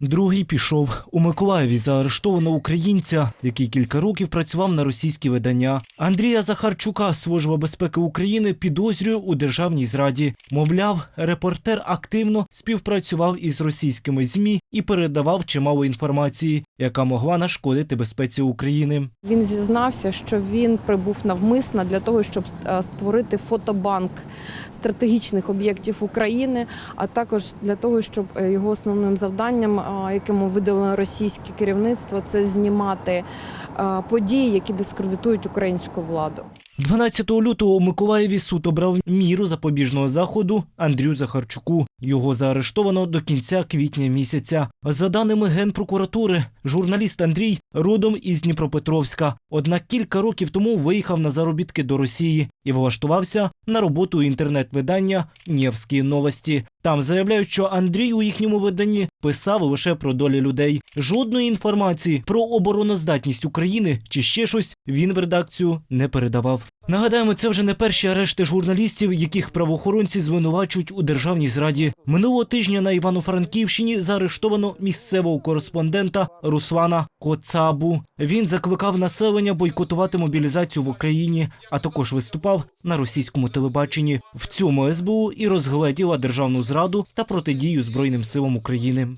Другий пішов у Миколаєві. Заарештовано українця, який кілька років працював на російські видання. Андрія Захарчука Служба безпеки України підозрює у державній зраді. Мовляв, репортер активно співпрацював із російськими змі і передавав чимало інформації, яка могла нашкодити безпеці України. Він зізнався, що він прибув навмисно для того, щоб е, створити фотобанк стратегічних об'єктів України, а також для того, щоб е, його основним завданням, якому видалено російське керівництво, це знімати е, події, які дискредитують українську владу. 12 лютого у Миколаєві суд обрав міру запобіжного заходу Андрію Захарчуку. Його заарештовано до кінця квітня місяця. За даними Генпрокуратури, журналіст Андрій родом із Дніпропетровська. Однак кілька років тому виїхав на заробітки до Росії і влаштувався на роботу інтернет-видання Нєвські новості. Там заявляють, що Андрій у їхньому виданні писав лише про долі людей. Жодної інформації про обороноздатність України чи ще щось він в редакцію не передавав. Нагадаємо, це вже не перші арешти журналістів, яких правоохоронці звинувачують у державній зраді. Минулого тижня на Івано-Франківщині заарештовано місцевого кореспондента Руслана Коцабу. Він закликав населення бойкотувати мобілізацію в Україні, а також виступав на російському телебаченні. В цьому СБУ і розгледіла державну зраду та протидію Збройним силам України.